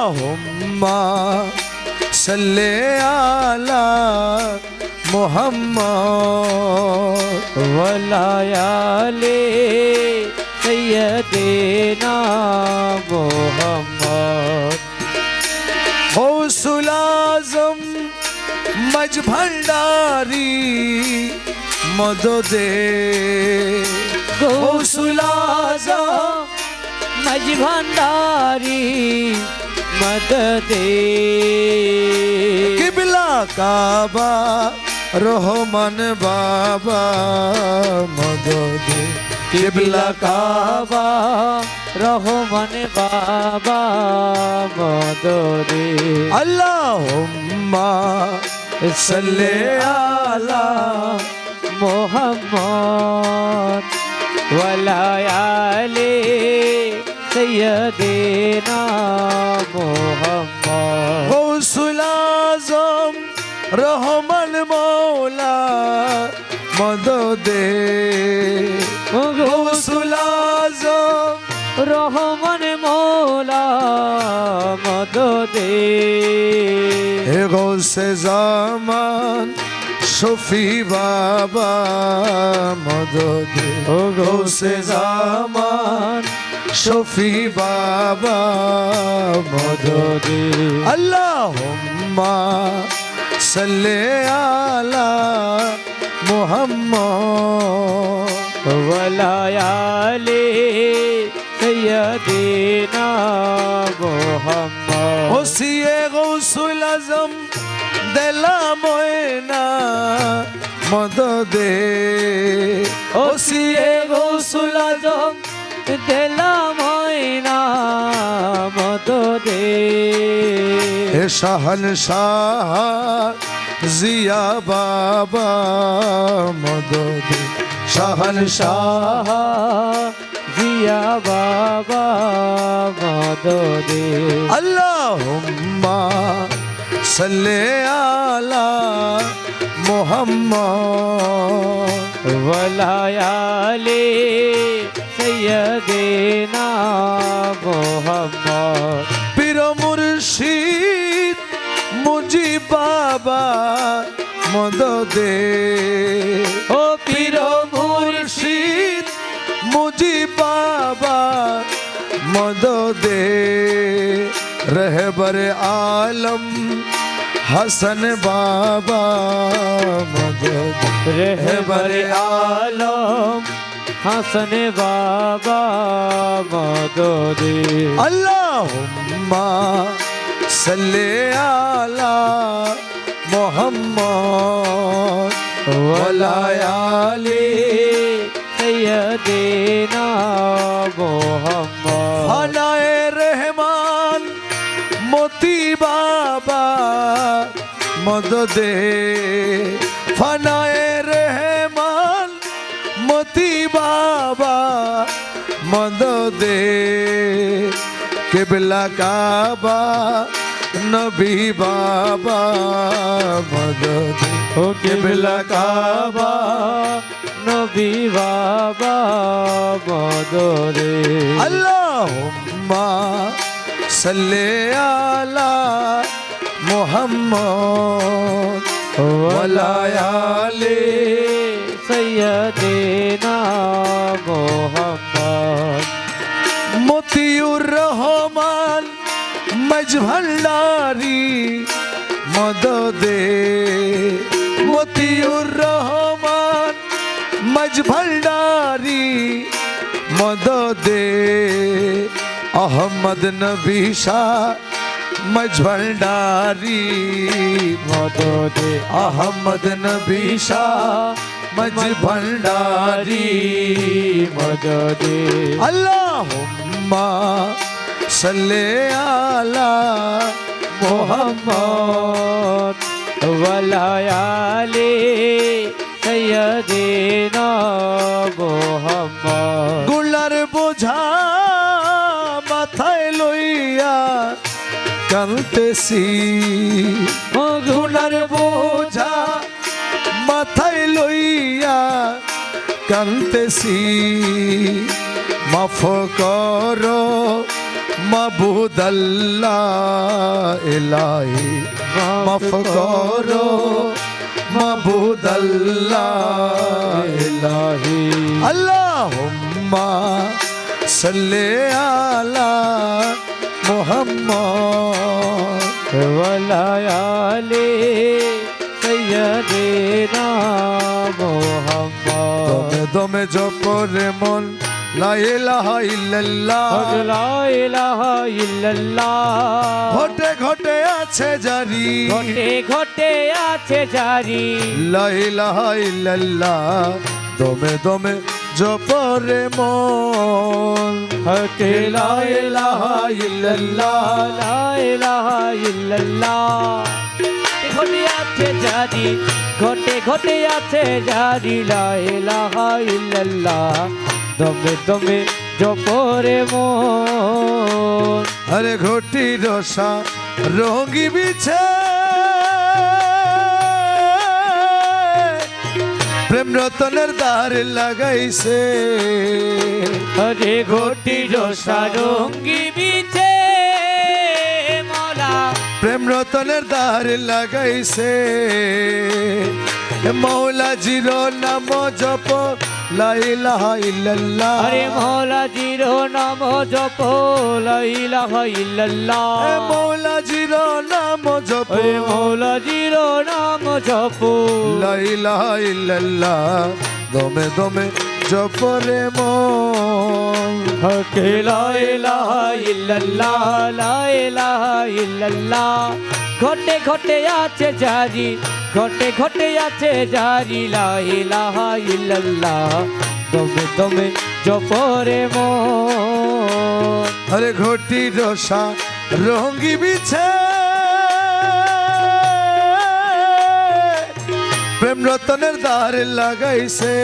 আল্লাহুম্মা সাল্লি আলা মুহাম্মদ ওয়ালায়ালে সৈয়দেনা মোহাম্মদ গৌসুল আজম মজ ভণ্ডারি মদদে। গৌসুল আজম মজ মদদে কিবলা কাবা রহমান বাবা মদদে কিবলা কাবা রহমান বাবা মদরে আল্লাহুম্মা সাল্লি আলা মোহাম্মদ ওয়ালায়ালে সৈয়দেনা মোহাম্মদ। গৌসুল আজম রহমান মৌলা মদদে। গৌসুল আজম রহমান মৌলা মদদে। হে গৌসে জামান শফি বাবা মদদে। ও গৌসে জামান শফি বাবা মদদে মদদে আল্লাহুম্মা সাল্লি আলা মুহাম্মদ ওয়ালায়ালে সৈয়দেনা মোহাম্মদ। ওসিয়ে গৌসুল আজম দেলা ময়না মদদে ওসিয়ে গৌসুল আজম দেলা ময়না মদদে হে শাহন শাহ জিয়া বাবা মদদে শাহন শাহ শাহ জিয়া বাবা মদদে আল্লাহুম্মা সাল্লি আলা মুহাম্মদ। ওয়ালায়ালে সৈয়দেনা মোহাম্মদ পীর মুর্শিদ মুজি বাবা মদদে ও পীর মুর্শিদ মুজি বাবা মদদে रहबर आलम हसन बाबा मदद रहबर आलम হাসন বাবা মদরে আল্লাহুম্মা সাল্লি আলা মোহাম্মদ ওয়ালায়ালি সৈয়দিনা মোহাম্মদ। ফানায়ে রহমান মতি বাবা মদদে। ফানায়ে কিবলা কাবা নবী বাবা মদদে ও কিবলা কাবা নবী বাবা, মদরে। আল্লাহুম্মা সাল্লি আলা মুহাম্মদ ওয়ালায়ালে সৈয়দেনা মোহাম্মদ। মজ ভণ্ডারি মদদে মতিউর রহমান মজ ভণ্ডারি মদদে আহমদ নবী শাহ মজ ভণ্ডারি মদদে আহমদ নবী শাহ মজ সাল্লি আলা মোহাম্মদ ওয়ালায়ালে সৈয়দেনা মোহাম্মদগুলার বোঝা মাথায় লইয়া কানতেছি গুলার বোঝা মাথায় লইয়া কানতেছি মাফ করো মাবুদ আল্লাহ ইলাহি মাফ করো। মাবুদ আল্লাহ ইলাহি। আল্লাহুম্মা সাল্লি আলা মুহাম্মদ। ওয়ালায়ালি সাইয়্যিদিনা মুহাম্মদ। দমে দমে জপরে মন লা ইলাহা ইল্লাল্লাহ। লা ইলাহা ইল্লাল্লাহ। ঘটে ঘটে আছে জারি। ঘটে ঘটে আছে জারি। লা ইলাহা ইল্লাল্লাহ। দমে দমে জপরে মন। হটে লা ইলাহা ইল্লাল্লাহ লা ইলাহা ইল্লাল্লাহ। ঘটে আছে জারি ঘটে ঘটে আছে জারি। লা ইলাহা ইল্লাল্লাহ। দমে দমে জপরে মন। আরে ঘটি রসা রঙ্গি বিছে প্রেম রতনের দ্বার লাগাইছে। হরে ঘটি রসারঙ্গি বিছে মলা। প্রেম রতনের দ্বার লাগাইছে। মৌলা জিরো নাম জপ লাইলাহা ইল্লাল্লাহ। আরে মৌলা জিরো নাম জপ লাইলাহা ইল্লাল্লাহ। এ মৌলা জিরো নাম জপ। আরে মৌলা জিরো নাম জপ। লাইলাহা ইল্লাল্লাহ। দমে দমে জপরে মন। হকে লাইলাহা ইল্লাল্লাহ লাইলাহা ইল্লাল্লাহ। ঘটে ঘটে আছে জারি ঘটে ঘটে আছে জারি লাইলাহা ইল্লাল্লাহ। দমে দমে জপরে আরে ঘটি রসা, রঙ্গি বিছে। প্রেম রতনের দ্বার লাগাইছে।